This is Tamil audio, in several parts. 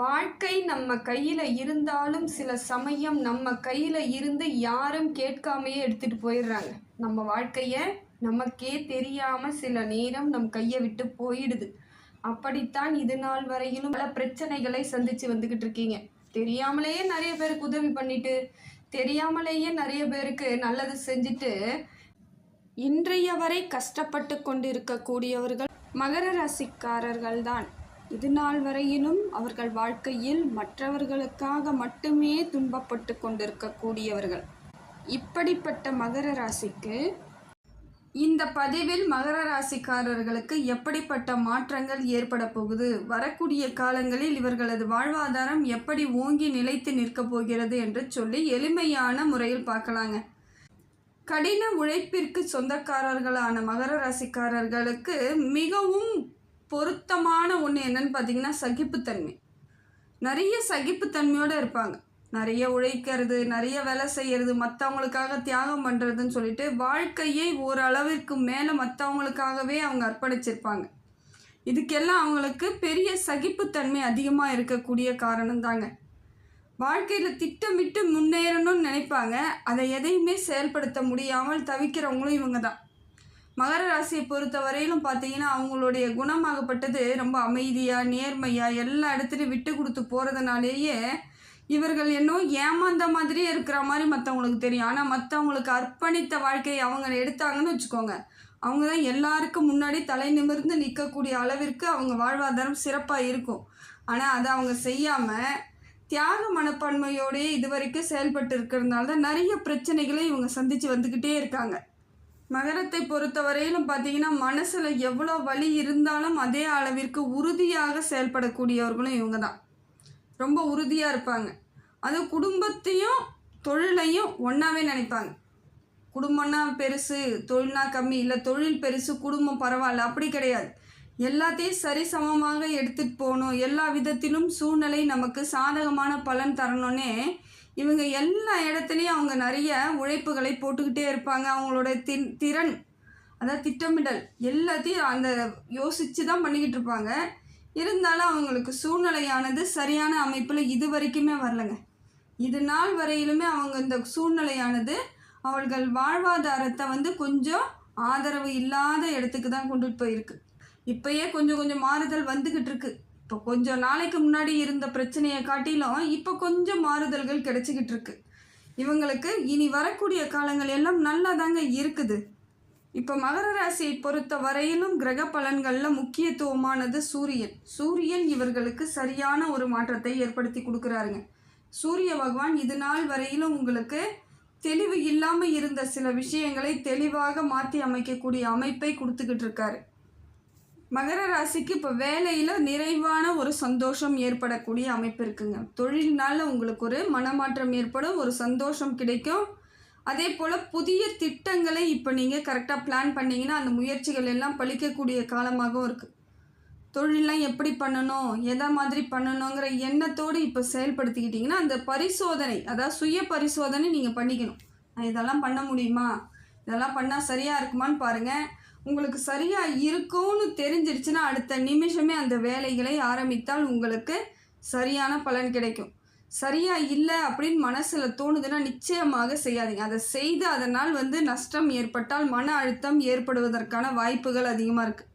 வாழ்க்கை நம்ம கையில் இருந்தாலும் சில சமயம் நம்ம கையில் இருந்து யாரும் கேட்காமையே எடுத்துகிட்டு போயிடுறாங்க. நம்ம வாழ்க்கையை நமக்கே தெரியாமல் சில நேரம் நம் கையை விட்டு போயிடுது. அப்படித்தான் இது நாள் வரையிலும் பல பிரச்சனைகளை சந்தித்து வந்துக்கிட்டு இருக்கீங்க. தெரியாமலேயே நிறைய பேருக்கு உதவி பண்ணிட்டு தெரியாமலேயே நிறைய பேருக்கு நல்லது செஞ்சுட்டு இன்றைய வரை கஷ்டப்பட்டு கொண்டிருக்கக்கூடியவர்கள் மகர ராசிக்காரர்கள் தான் இது நாள் வரையிலும் அவர்கள் வாழ்க்கையில் மற்றவர்களுக்காக மட்டுமே துன்பப்பட்டு கொண்டிருக்கக்கூடியவர்கள். இப்படிப்பட்ட மகர ராசிக்கு இந்த பதிவில் மகர ராசிக்காரர்களுக்கு எப்படிப்பட்ட மாற்றங்கள் ஏற்பட போகுது? வரக்கூடிய காலங்களில் இவர்களது வாழ்வாதாரம் எப்படி ஓங்கி நிலைத்து நிற்கப் போகிறது என்று சொல்லி எளிமையான முறையில் பார்க்கலாங்க. கடின உழைப்பிற்கு சொந்தக்காரர்களான மகர ராசிக்காரர்களுக்கு மிகவும் பொருத்தமான ஒன்று என்னன்னு பார்த்தீங்கன்னா சகிப்புத்தன்மை. நிறைய சகிப்புத்தன்மையோடு இருப்பாங்க. நிறைய உழைக்கிறது நிறைய வேலை செய்கிறது மற்றவங்களுக்காக தியாகம் பண்ணுறதுன்னு சொல்லிட்டு வாழ்க்கையை ஓரளவிற்கு மேலே மற்றவங்களுக்காகவே அவங்க அர்ப்பணிச்சிருப்பாங்க. இதுக்கெல்லாம் அவங்களுக்கு பெரிய சகிப்புத்தன்மை அதிகமாக இருக்கக்கூடிய காரணம் தாங்க. வாழ்க்கையில் திட்டமிட்டு முன்னேறணும்னு நினைப்பாங்க. அதை எதையுமே செயல்படுத்த முடியாமல் தவிக்கிறவங்களும் இவங்க தான். மகர ராசியை பொறுத்த வரையிலும் பார்த்தீங்கன்னா அவங்களுடைய குணமாகப்பட்டது ரொம்ப அமைதியாக நேர்மையாக எல்லா இடத்துலையும் விட்டு கொடுத்து போகிறதுனாலேயே இவர்கள் இன்னும் ஏமாந்த மாதிரியே இருக்கிற மாதிரி மற்றவங்களுக்கு தெரியும். ஆனால் மற்றவங்களுக்கு அர்ப்பணித்த வாழ்க்கையை அவங்க எடுத்தாங்கன்னு வச்சுக்கோங்க. அவங்க தான் எல்லாருக்கும் முன்னாடி தலை நிமிர்ந்து நிற்கக்கூடிய அளவிற்கு அவங்க வாழ்வாதாரம் சிறப்பாக இருக்கும். ஆனால் அதை அவங்க செய்யாமல் தியாக மனப்பான்மையோடயே இதுவரைக்கும் செயல்பட்டு இருக்கிறதுனால தான் நிறைய பிரச்சனைகளை இவங்க சந்தித்து வந்துக்கிட்டே இருக்காங்க. மகரத்தை பொறுத்தவரையிலும் பார்த்தீங்கன்னா மனசில் எவ்வளோ வலி இருந்தாலும் அதே அளவிற்கு உறுதியாக செயல்படக்கூடியவர்களும் இவங்க தான். ரொம்ப உறுதியாக இருப்பாங்க. அது குடும்பத்தையும் தொழிலையும் ஒன்றாவே நினைப்பாங்க. குடும்பம்னா பெருசு தொழில்னா கம்மி இல்லை தொழில் பெருசு குடும்பம் பரவாயில்ல அப்படி கிடையாது. எல்லாத்தையும் சரிசமமாக எடுத்துகிட்டு போகணும். எல்லா விதத்திலும் சூழ்நிலை நமக்கு சாதகமான பலன் தரணுன்னே இவங்க எல்லா இடத்துலையும் அவங்க நிறைய உழைப்புகளை போட்டுக்கிட்டே இருப்பாங்க. அவங்களோட தின் திறன் அதாவது திட்டமிடல் எல்லாத்தையும் அந்த யோசித்து தான் பண்ணிக்கிட்டு இருப்பாங்க. இருந்தாலும் அவங்களுக்கு சூழ்நிலையானது சரியான அமைப்பில் இது வரைக்குமே வரலைங்க. இது நாள் வரையிலுமே அவங்க இந்த சூழ்நிலையானது அவர்கள் வாழ்வாதாரத்தை வந்து கொஞ்சம் ஆதரவு இல்லாத இடத்துக்கு தான் கொண்டுட்டு போயிருக்கு. இப்போயே கொஞ்சம் கொஞ்சம் மாறுதல் வந்துக்கிட்டு இருக்குது இப்போ கொஞ்சம் நாளைக்கு முன்னாடி இருந்த பிரச்சனையை காட்டிலும் இப்போ கொஞ்சம் மாறுதல்கள் கிடைச்சிக்கிட்டு இருக்கு. இவங்களுக்கு இனி வரக்கூடிய காலங்கள் எல்லாம் நல்லா தாங்க இருக்குது. இப்போ மகர ராசியை பொறுத்த வரையிலும் கிரக பலன்களில் முக்கியத்துவமானது சூரியன். சூரியன் இவர்களுக்கு சரியான ஒரு மாற்றத்தை ஏற்படுத்தி கொடுக்குறாருங்க. சூரிய பகவான் இது நாள் வரையிலும் உங்களுக்கு தெளிவு இல்லாமல் இருந்த சில விஷயங்களை தெளிவாக மாற்றி அமைக்கக்கூடிய அமைப்பை கொடுத்துக்கிட்டு இருக்காரு. மகர ராசிக்கு இப்போ வேலையில் நிறைவான ஒரு சந்தோஷம் ஏற்படக்கூடிய அமைப்பு இருக்குங்க. தொழில்னால உங்களுக்கு ஒரு மனமாற்றம் ஏற்படும் ஒரு சந்தோஷம் கிடைக்கும். அதே போல் புதிய திட்டங்களை இப்போ நீங்கள் கரெக்டாக பிளான் பண்ணிங்கன்னா அந்த முயற்சிகள் எல்லாம் பழிக்கக்கூடிய காலமாகவும் இருக்குது தொழிலெலாம் எப்படி பண்ணணும் எதை மாதிரி பண்ணணுங்கிற எண்ணத்தோடு இப்போ செயல்படுத்திக்கிட்டிங்கன்னா அந்த பரிசோதனை அதாவது சுய பரிசோதனை நீங்கள் பண்ணிக்கணும். நான் இதெல்லாம் பண்ண முடியுமா? இதெல்லாம் பண்ணால் சரியாக இருக்குமான்னு பாருங்கள் உங்களுக்கு சரியாக இருக்கும்னு தெரிஞ்சிருச்சுன்னா அடுத்த நிமிஷமே அந்த வேலைகளை ஆரம்பித்தால் உங்களுக்கு சரியான பலன் கிடைக்கும். சரியாக இல்லை அப்படின்னு மனசில் தோணுதுன்னா நிச்சயமாக செய்யாதீங்க. அதை செய்து அதனால் வந்து நஷ்டம் ஏற்பட்டால் மன அழுத்தம் ஏற்படுவதற்கான வாய்ப்புகள் அதிகமாக இருக்குது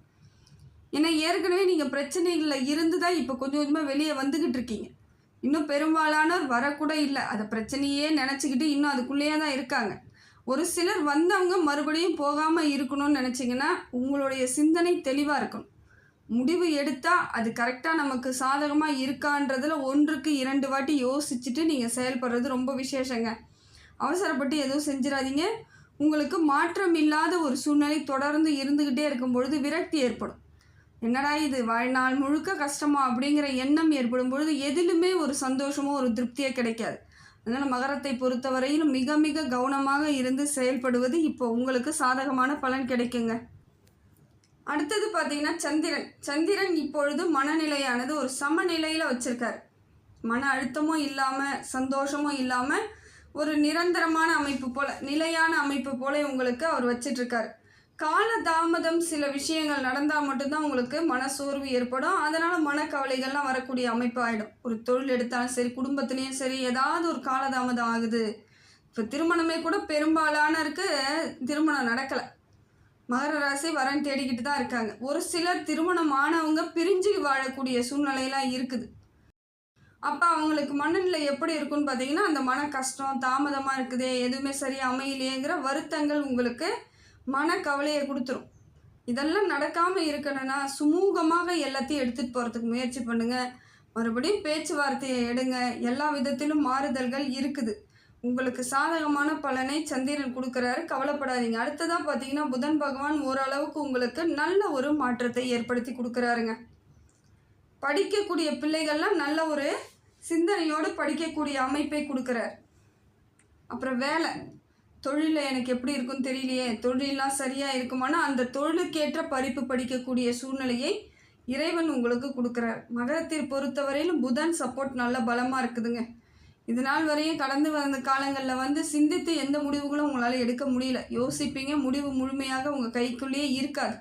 ஏன்னா ஏற்கனவே நீங்கள் பிரச்சனைகளில் இருந்து தான் இப்போ கொஞ்சம் கொஞ்சமாக வெளியே வந்துக்கிட்டு இருக்கீங்க. இன்னும் பெரும்பாலானோர் வரக்கூட இல்லை. அதை பிரச்சனையே நினச்சிக்கிட்டு இன்னும் அதுக்குள்ளேயே தான் இருக்காங்க. ஒரு சிலர் வந்தவங்க மறுபடியும் போகாமல் இருக்கணும்னு நினச்சிங்கன்னா உங்களுடைய சிந்தனை தெளிவாக இருக்கணும் முடிவு எடுத்தால் அது கரெக்டாக நமக்கு சாதகமாக இருக்கான்றதில் ஒன்றுக்கு இரண்டு வாட்டி யோசிச்சுட்டு நீங்கள் செயல்படுறது ரொம்ப விசேஷங்க. அவசரப்பட்டு எதுவும் செஞ்சிடாதீங்க. உங்களுக்கு மாற்றம் இல்லாத ஒரு சூழ்நிலை தொடர்ந்து இருந்துக்கிட்டே இருக்கும் பொழுது விரக்தி ஏற்படும். என்னடா இது வாழ்நாள் முழுக்க கஷ்டமா அப்படிங்கிற எண்ணம் ஏற்படும் பொழுது எதிலுமே ஒரு சந்தோஷமோ ஒரு திருப்தியே கிடைக்காது. அதனால் மகரத்தை பொறுத்தவரையிலும் மிக மிக கவனமாக இருந்து செயல்படுவது இப்போ உங்களுக்கு சாதகமான பலன் கிடைக்குங்க. அடுத்தது பார்த்தீங்கன்னா சந்திரன். சந்திரன் இப்பொழுது மனநிலையானது ஒரு சமநிலையில் வச்சுருக்கார். மன அழுத்தமும் இல்லாமல் சந்தோஷமும் இல்லாமல் ஒரு நிரந்தரமான அமைப்பு போல நிலையான அமைப்பு போல உங்களுக்கு அவர் வச்சிட்ருக்காரு. கால தாமதம் சில விஷயங்கள் நடந்தால் மட்டும்தான் உங்களுக்கு மனசோர்வு ஏற்படும். அதனால் மனக்கவலைகள்லாம் வரக்கூடிய அமைப்பு ஆகிடும் ஒரு தொழில் எடுத்தாலும் சரி குடும்பத்துலேயும் சரி ஏதாவது ஒரு காலதாமதம் ஆகுது. இப்போ திருமணமே கூட பெரும்பாலானருக்கு திருமணம் நடக்கலை. மகர ராசி வரன் தேடிக்கிட்டு தான் இருக்காங்க. ஒரு சிலர் திருமணம் ஆனவங்க பிரிஞ்சு வாழக்கூடிய சூழ்நிலையெல்லாம் இருக்குது. அப்போ அவங்களுக்கு மனநிலை எப்படி இருக்குன்னு பார்த்தீங்கன்னா அந்த மன கஷ்டம் தாமதமாக இருக்குதே எதுவுமே சரியாக அமையலையேங்கிற வருத்தங்கள் உங்களுக்கு மன கவலையை கொடுத்துரும். இதெல்லாம் நடக்காமல் இருக்கணும்னா சுமூகமாக எல்லாத்தையும் எடுத்துகிட்டு போகிறதுக்கு முயற்சி பண்ணுங்கள் மறுபடியும் பேச்சுவார்த்தையை எடுங்க. எல்லா விதத்திலும் மாறுதல்கள் இருக்குது. உங்களுக்கு சாதகமான பலனை சந்திரன் கொடுக்குறாரு. கவலைப்படாதீங்க. அடுத்ததாக பார்த்தீங்கன்னா புதன் பகவான் ஓரளவுக்கு உங்களுக்கு நல்ல ஒரு மாற்றத்தை ஏற்படுத்தி கொடுக்குறாருங்க. படிக்கக்கூடிய பிள்ளைகள்லாம் நல்ல ஒரு சிந்தனையோடு படிக்கக்கூடிய அமைப்பை கொடுக்குறார். அப்புறம் வேலை. தொழிலில் எனக்கு எப்படி இருக்குன்னு தெரியலையே. தொழிலெலாம் சரியாக இருக்குமானா அந்த தொழிலுக்கேற்ற படிப்பு படிக்கக்கூடிய சூழ்நிலையை இறைவன் உங்களுக்கு கொடுக்குறார். மகரத்தில் பொறுத்தவரையிலும் புதன் சப்போர்ட் நல்ல பலமாக இருக்குதுங்க. இது நாள் வரையும் கடந்து வந்த காலங்களில் வந்து சிந்தித்து எந்த முடிவுகளும் உங்களால் எடுக்க முடியல. யோசிப்பீங்க முடிவு முழுமையாக உங்கள் கைக்குள்ளேயே இருக்காது.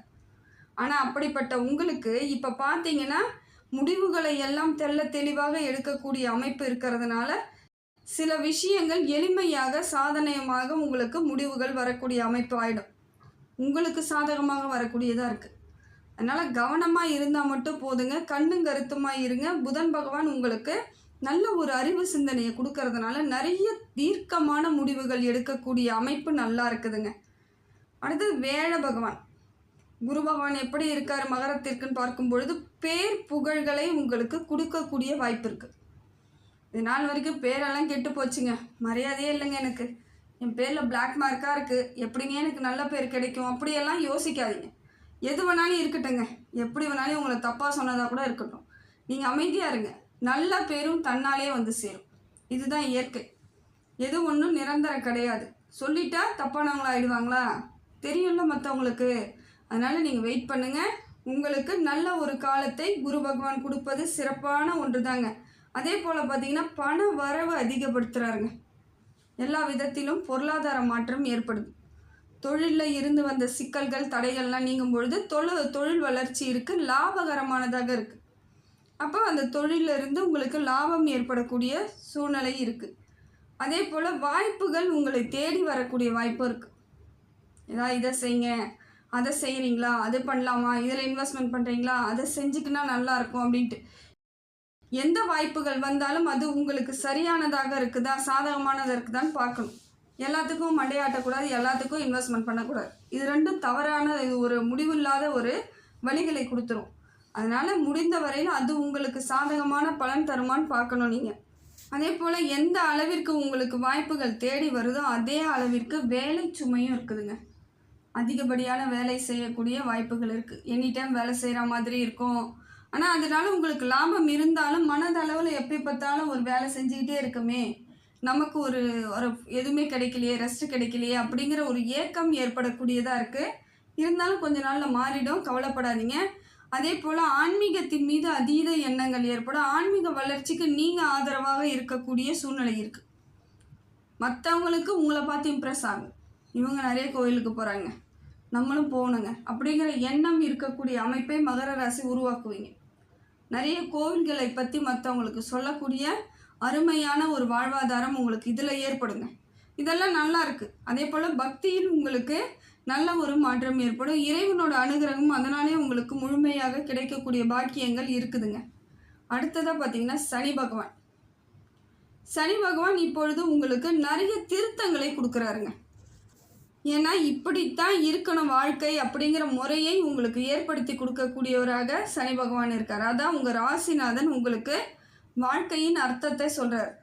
ஆனால் அப்படிப்பட்ட உங்களுக்கு இப்போ பார்த்தீங்கன்னா முடிவுகளை எல்லாம் தெள்ள தெளிவாக எடுக்கக்கூடிய அமைப்பு இருக்கிறதுனால சில விஷயங்கள் எளிமையாக சாதனையமாக உங்களுக்கு முடிவுகள் வரக்கூடிய அமைப்பு ஆகிடும் உங்களுக்கு சாதகமாக வரக்கூடியதாக இருக்குது அதனால் கவனமாக இருந்தால் மட்டும் போதுங்க. கண்ணும் கருத்துமாக இருங்க. புதன் பகவான் உங்களுக்கு நல்ல ஒரு அறிவு சிந்தனையை கொடுக்கறதுனால நிறைய தீர்க்கமான முடிவுகள் எடுக்கக்கூடிய அமைப்பு நல்லா இருக்குதுங்க. அடுத்தது வேழ பகவான். குரு பகவான் எப்படி இருக்கார் மகரத்திற்குன்னு பார்க்கும் பொழுது பேர் புகழ்களை உங்களுக்கு கொடுக்கக்கூடிய வாய்ப்பு இருக்குது இது நாள் வரைக்கும் பேரெல்லாம் கெட்டு போச்சுங்க. மரியாதையே இல்லைங்க எனக்கு. என் பேரில் பிளாக் மார்க்காக இருக்குது எப்படிங்க எனக்கு நல்ல பேர் கிடைக்கும்? அப்படியெல்லாம் யோசிக்காதீங்க. எது வேணாலும் இருக்கட்டுங்க எப்படி வேணாலும் உங்களை தப்பாக சொன்னதாக கூட இருக்கட்டும். நீங்கள் அமைதியாக இருங்க. நல்ல பேரும் தன்னாலே வந்து சேரும். இதுதான் இயற்கை. எது ஒன்றும் நிரந்தரம் கிடையாது. சொல்லிட்டா தப்பானவங்களா ஆயிடுவாங்களா தெரியும்ல மற்றவங்களுக்கு அதனால் நீங்கள் வெயிட் பண்ணுங்கள் உங்களுக்கு நல்ல ஒரு காலத்தை குரு பகவான் கொடுப்பது சிறப்பான ஒன்று தாங்க அதே போல் பார்த்தீங்கன்னா பண வரவு அதிகப்படுத்துகிறாருங்க எல்லா விதத்திலும் பொருளாதார மாற்றம் ஏற்படுது. தொழிலில் இருந்து வந்த சிக்கல்கள் தடைகள்லாம் நீங்கும் பொழுது தொழில் தொழில் வளர்ச்சி இருக்குது லாபகரமானதாக இருக்குது அப்போ அந்த தொழிலிருந்து உங்களுக்கு லாபம் ஏற்படக்கூடிய சூழ்நிலை இருக்குது அதே போல் வாய்ப்புகள் உங்களை தேடி வரக்கூடிய வாய்ப்பும் இருக்குது ஏதாவது இதை செய்யுங்க அதை செய்கிறீங்களா அது பண்ணலாமா இதில் இன்வெஸ்ட்மெண்ட் பண்ணுறீங்களா அதை செஞ்சுக்கினா நல்லாயிருக்கும் அப்படின்ட்டு. எந்த வாய்ப்புகள் வந்தாலும் அது உங்களுக்கு சரியானதாக இருக்குதா சாதகமானதாக இருக்குதான்னு பார்க்கணும். எல்லாத்துக்கும் மண்டையாட்டக்கூடாது எல்லாத்துக்கும் இன்வெஸ்ட்மெண்ட் பண்ணக்கூடாது. இது ரெண்டும் தவறான இது ஒரு முடிவில்லாத ஒரு வழிகளை கொடுத்துரும். அதனால் முடிந்த வரையில் அது உங்களுக்கு சாதகமான பலன் தருமான்னு பார்க்கணும் நீங்கள் அதே போல் எந்த அளவிற்கு உங்களுக்கு வாய்ப்புகள் தேடி வருதோ அதே அளவிற்கு வேலை சுமையும் இருக்குதுங்க. அதிகப்படியான வேலை செய்யக்கூடிய வாய்ப்புகள் இருக்குது எனி டைம் வேலை செய்கிற மாதிரி இருக்கும். ஆனால் அதனால உங்களுக்கு லாபம் இருந்தாலும் மனதளவில் எப்போ பார்த்தாலும் ஒரு வேலை செஞ்சுக்கிட்டே இருக்குமே. நமக்கு ஒரு ஒரு எதுவுமே கிடைக்கலையே ரெஸ்ட் கிடைக்கலையே அப்படிங்கிற ஒரு ஏக்கம் ஏற்படக்கூடியதாக இருக்குது இருந்தாலும் கொஞ்ச நாளில் மாறிடும் கவலைப்படாதீங்க. அதே போல் ஆன்மீகத்தின் மீது அதீத எண்ணங்கள் ஏற்படும். ஆன்மீக வளர்ச்சிக்கு நீங்கள் ஆதரவாக இருக்கக்கூடிய சூழ்நிலை இருக்குது மற்றவங்களுக்கு உங்களை பார்த்து இம்ப்ரெஸ் ஆகும். இவங்க நிறைய கோயிலுக்கு போகிறாங்க நம்மளும் போகணுங்க. அப்படிங்கிற எண்ணம் இருக்கக்கூடிய அமைப்பை மகர ராசி உருவாக்குவீங்க. நிறைய கோவில்களை பற்றி மற்றவங்களுக்கு சொல்லக்கூடிய அருமையான ஒரு வாழ்வாதாரம் உங்களுக்கு இதில் ஏற்படுங்க. இதெல்லாம் நல்லா இருக்குது அதே போல் பக்தியில் உங்களுக்கு நல்ல ஒரு மாற்றம் ஏற்படும். இறைவனோட அனுகிரகம் அதனாலே உங்களுக்கு முழுமையாக கிடைக்கக்கூடிய பாக்கியங்கள் இருக்குதுங்க. அடுத்ததாக பார்த்தீங்கன்னா சனி பகவான். சனி பகவான் இப்பொழுது உங்களுக்கு நிறைய திருத்தங்களை கொடுக்குறாருங்க. ஏன்னா இப்படித்தான் இருக்கணும் வாழ்க்கை அப்படிங்கிற முறையை உங்களுக்கு ஏற்படுத்தி கொடுக்கக்கூடியவராக சனி பகவான் இருக்கார். அதான் உங்கள் ராசிநாதன் உங்களுக்கு வாழ்க்கையின் அர்த்தத்தை சொல்கிறார்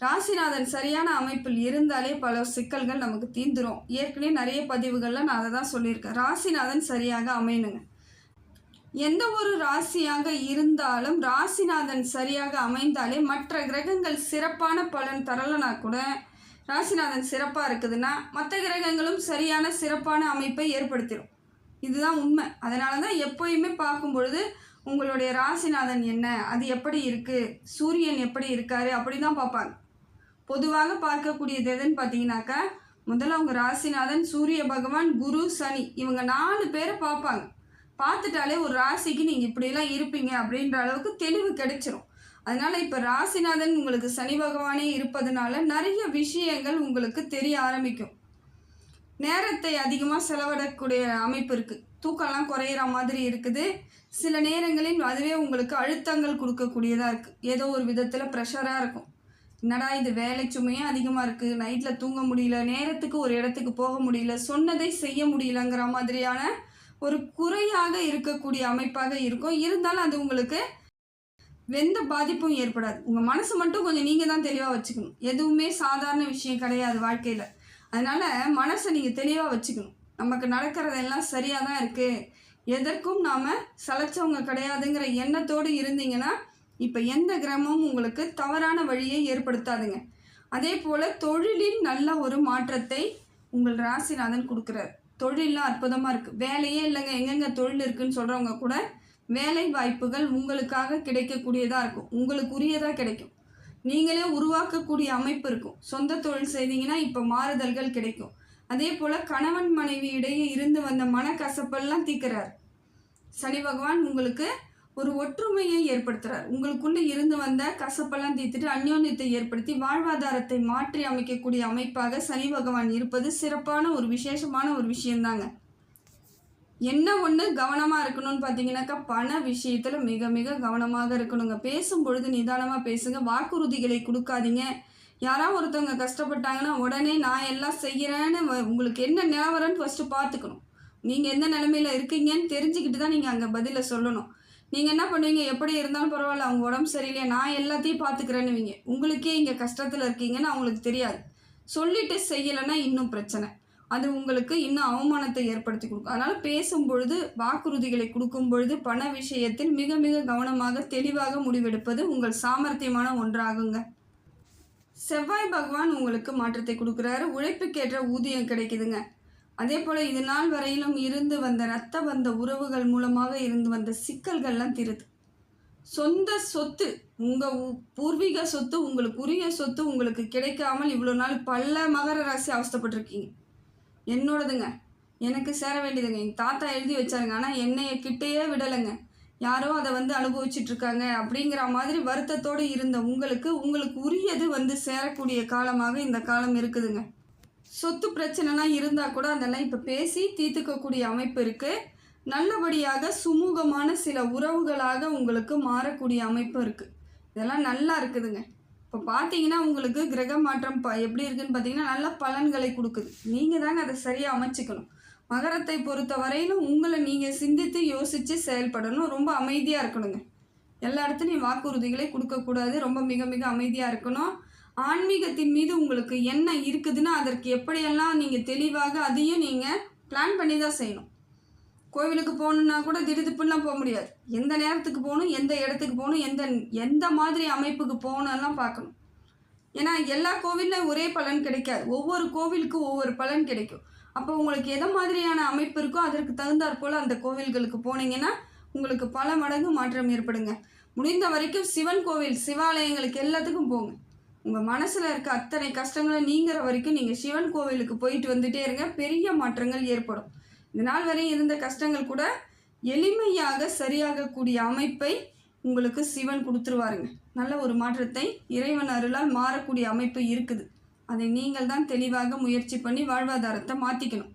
ராசிநாதன் சரியான அமைப்பில் இருந்தாலே பல சிக்கல்கள் நமக்கு தீந்துரும். ஏற்கனவே நிறைய பதிவுகளில் நான் அதை தான் சொல்லியிருக்கேன். ராசிநாதன் சரியாக அமையணுங்க. எந்த ஒரு ராசியாக இருந்தாலும் ராசிநாதன் சரியாக அமைந்தாலே மற்ற கிரகங்கள் சிறப்பான பலன் தரலனா கூட ராசிநாதன் சிறப்பாக இருக்குதுன்னா மற்ற கிரகங்களும் சரியான சிறப்பான அமைப்பை ஏற்படுத்திடும் இதுதான் உண்மை. அதனால தான் எப்போயுமே பார்க்கும் பொழுது உங்களுடைய ராசிநாதன் என்ன? அது எப்படி இருக்குது சூரியன் எப்படி இருக்காரு? அப்படி தான் பார்ப்பாங்க. பொதுவாக பார்க்கக்கூடியது எதுன்னு பார்த்தீங்கன்னாக்கா முதல்ல அவங்க ராசிநாதன் சூரிய பகவான் குரு சனி இவங்க நாலு பேரை பார்ப்பாங்க. பார்த்துட்டாலே ஒரு ராசிக்கு நீங்கள் இப்படியெல்லாம் இருப்பீங்க அப்படின்ற அளவுக்கு தெளிவு கிடைச்சிரும். அதனால் இப்போ ராசிநாதன் உங்களுக்கு சனி பகவானே இருப்பதனால நிறைய விஷயங்கள் உங்களுக்கு தெரிய ஆரம்பிக்கும். நேரத்தை அதிகமாக செலவிடக்கூடிய அமைப்பு இருக்குது தூக்கம்லாம் குறையிற மாதிரி இருக்குது. சில நேரங்களில் அதுவே உங்களுக்கு அழுத்தங்கள் கொடுக்கக்கூடியதாக இருக்குது ஏதோ ஒரு விதத்தில் ப்ரெஷராக இருக்கும். என்னடா இது வேலை சுமையும் அதிகமாக இருக்குது நைட்டில் தூங்க முடியல. நேரத்துக்கு ஒரு இடத்துக்கு போக முடியல. சொன்னதை செய்ய முடியலங்கிற மாதிரியான ஒரு குறையாக இருக்கக்கூடிய அமைப்பாக இருக்கும். இருந்தாலும் அது உங்களுக்கு எந்த பாதிப்பும் ஏற்படாது. உங்கள் மனசு மட்டும் கொஞ்சம் நீங்கள் தான் தெளிவாக வச்சுக்கணும். எதுவுமே சாதாரண விஷயம் கிடையாது வாழ்க்கையில். அதனால் மனசை நீங்கள் தெளிவாக வச்சுக்கணும். நமக்கு நடக்கிறதெல்லாம் சரியாக தான் இருக்குது எதற்கும் நாம் சளைச்சவங்க கிடையாதுங்கிற எண்ணத்தோடு இருந்தீங்கன்னா இப்போ எந்த கிரமமும் உங்களுக்கு தவறான வழியை ஏற்படுத்தாதுங்க. அதே போல் தொழிலில் நல்ல ஒரு மாற்றத்தை உங்கள் ராசிநாதன் கொடுக்குறார். தொழிலெலாம் அற்புதமாக இருக்குது வேலையே இல்லைங்க. எங்கெங்கே தொழில் இருக்குதுன்னு சொல்கிறவங்க கூட வேலை வாய்ப்புகள் உங்களுக்காக கிடைக்கக்கூடியதாக இருக்கும். உங்களுக்கு உரியதாக கிடைக்கும். நீங்களே உருவாக்கக்கூடிய அமைப்பு இருக்கும். சொந்த தொழில் செய்தீங்கன்னா இப்போ மாறுதல்கள் கிடைக்கும். அதே போல் கணவன் மனைவி இடையே இருந்து வந்த மனக்கசப்பெல்லாம் தீக்கிறார் சனி பகவான் உங்களுக்கு ஒரு ஒற்றுமையை ஏற்படுத்துகிறார் உங்களுக்குள்ளே இருந்து வந்த கசப்பெல்லாம் தீர்த்துட்டு அந்யோன்யத்தை ஏற்படுத்தி வாழ்வாதாரத்தை மாற்றி அமைக்கக்கூடிய அமைப்பாக சனி பகவான் இருப்பது சிறப்பான ஒரு விசேஷமான ஒரு விஷயந்தாங்க என்ன ஒன்று கவனமாக இருக்கணும்னு பார்த்தீங்கன்னாக்கா பண விஷயத்தில் மிக மிக கவனமாக இருக்கணுங்க. பேசும் பொழுது நிதானமாக பேசுங்க. வாக்குறுதிகளை கொடுக்காதீங்க. யாராவது ஒருத்தவங்க கஷ்டப்பட்டாங்கன்னா உடனே நான் எல்லாம் செய்கிறேன்னு வ- உங்களுக்கு என்ன நிலவரம்னு ஃபஸ்ட்டு பார்த்துக்கணும் நீங்கள் எந்த நிலமையில இருக்கீங்கன்னு தெரிஞ்சுக்கிட்டு தான் நீங்கள் அங்கே பதிலை சொல்லணும். நீங்கள் என்ன பண்ணுவீங்க? எப்படி இருந்தாலும் பரவாயில்ல அவங்க உடம்பு சரியில்லை நான் எல்லாத்தையும் பார்த்துக்கிறேன்னுவீங்க உங்களுக்கே இங்கே கஷ்டத்தில் இருக்கீங்கன்னு அவங்களுக்கு தெரியாது. சொல்லிட்டு செய்யலைன்னா இன்னும் பிரச்சனை. அது உங்களுக்கு இன்னும் அவமானத்தை ஏற்படுத்தி கொடுக்கும். அதனால் பேசும் பொழுது வாக்குறுதிகளை கொடுக்கும் பொழுது பண விஷயத்தில் மிக மிக கவனமாக தெளிவாக முடிவெடுப்பது உங்கள் சாமர்த்தியமான ஒன்றாகுங்க. செவ்வாய் பகவான் உங்களுக்கு மாற்றத்தை கொடுக்குறாரு. உழைப்புக்கேற்ற ஊதியம் கிடைக்குதுங்க. அதே போல் இது நாள் வரையிலும் இருந்து வந்த ரத்த வந்த உறவுகள் மூலமாக இருந்து வந்த சிக்கல்கள்லாம் தீருது. சொந்த சொத்து உங்கள் பூர்வீக சொத்து உங்களுக்கு உரிய சொத்து உங்களுக்கு கிடைக்காமல் இவ்வளோ நாள் பல மகர ராசி அவஸ்தைப்பட்டிருக்கீங்க. என்னோடதுங்க. எனக்கு சேர வேண்டியதுங்க. எங்கள் தாத்தா எழுதி வச்சாருங்க. ஆனால் என்னைய கிட்டேயே விடலைங்க. யாரோ அதை வந்து அனுபவிச்சுட்டு இருக்காங்க அப்படிங்கிற மாதிரி வருத்தத்தோடு இருந்த உங்களுக்கு உங்களுக்கு உரியது வந்து சேரக்கூடிய காலமாக இந்த காலம் இருக்குதுங்க. சொத்து பிரச்சனைலாம் இருந்தால் கூட அதெல்லாம் இப்போ பேசி தீர்த்துக்கக்கூடிய அமைப்பு இருக்குது நல்லபடியாக சுமூகமான சில உறவுகளாக உங்களுக்கு மாறக்கூடிய அமைப்பு இருக்குது இதெல்லாம் நல்லா இருக்குதுங்க. இப்போ பார்த்தீங்கன்னா உங்களுக்கு கிரக மாற்றம் ப எப்படி இருக்குன்னு பார்த்தீங்கன்னா நல்ல பலன்களை கொடுக்குது. நீங்கள் தாங்க அதை சரியாக அமைச்சிக்கணும். மகரத்தை பொறுத்த வரையிலும் உங்களை நீங்கள் சிந்தித்து யோசித்து செயல்படணும். ரொம்ப அமைதியாக இருக்கணுங்க. எல்லா இடத்துலையும் வாக்குறுதிகளை கொடுக்கக்கூடாது ரொம்ப மிக மிக அமைதியாக இருக்கணும். ஆன்மீகத்தின் மீது உங்களுக்கு என்ன இருக்குதுன்னா அதற்கு எப்படியெல்லாம் நீங்கள் தெளிவாக அதையும் நீங்கள் பிளான் பண்ணி தான் செய்யணும். கோவிலுக்கு போகணுன்னா கூட திடுதிப்புலாம் போக முடியாது. எந்த நேரத்துக்கு போகணும் எந்த இடத்துக்கு போகணும் எந்த எந்த மாதிரி அமைப்புக்கு போகணும்லாம் பார்க்கணும். ஏன்னா எல்லா கோவிலும் ஒரே பலன் கிடைக்காது. ஒவ்வொரு கோவிலுக்கும் ஒவ்வொரு பலன் கிடைக்கும். அப்போ உங்களுக்கு எதை மாதிரியான அமைப்பு இருக்கோ அதற்கு தகுந்தாற் போல் அந்த கோவில்களுக்கு போனீங்கன்னா உங்களுக்கு பல மடங்கு மாற்றம் ஏற்படுங்க. முடிந்த வரைக்கும் சிவன் கோவில் சிவாலயங்களுக்கு எல்லாத்துக்கும் போங்க. உங்கள் மனசில் இருக்க அத்தனை கஷ்டங்களை நீங்கிற வரைக்கும் நீங்கள் சிவன் கோவிலுக்கு போயிட்டு வந்துட்டே இருங்க. பெரிய மாற்றங்கள் ஏற்படும். இந்த நாள் வரை இருந்த கஷ்டங்கள் கூட எளிமையாக சரியாகக்கூடிய அமைப்பை உங்களுக்கு சிவன் கொடுத்துருவாருங்க. நல்ல ஒரு மாற்றத்தை இறைவன் அருளால் மாறக்கூடிய அமைப்பு இருக்குது. அதை நீங்கள் தான் தெளிவாக முயற்சி பண்ணி வாழ்வாதாரத்தை மாற்றிக்கணும்